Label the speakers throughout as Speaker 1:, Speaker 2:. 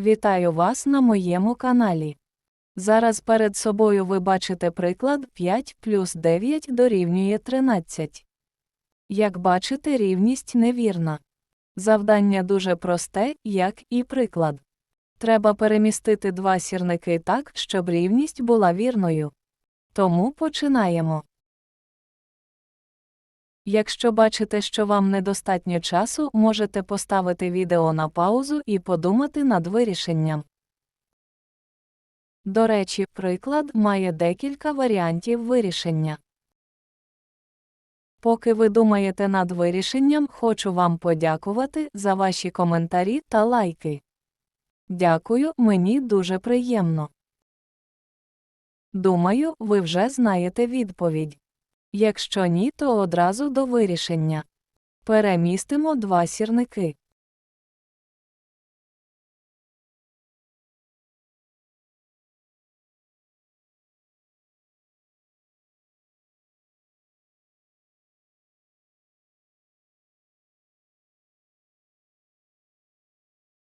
Speaker 1: Вітаю вас на моєму каналі. Зараз перед собою ви бачите приклад 5 плюс 9 дорівнює 13. Як бачите, рівність невірна. Завдання дуже просте, як і приклад. Треба перемістити два сірники так, щоб рівність була вірною. Тому починаємо. Якщо бачите, що вам недостатньо часу, можете поставити відео на паузу і подумати над вирішенням. До речі, приклад має декілька варіантів вирішення. Поки ви думаєте над вирішенням, хочу вам подякувати за ваші коментарі та лайки. Дякую, мені дуже приємно. Думаю, ви вже знаєте відповідь. Якщо ні, то одразу до вирішення. Перемістимо два сірники.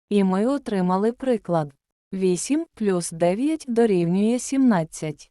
Speaker 1: І ми отримали приклад. 8 плюс 9 дорівнює 17.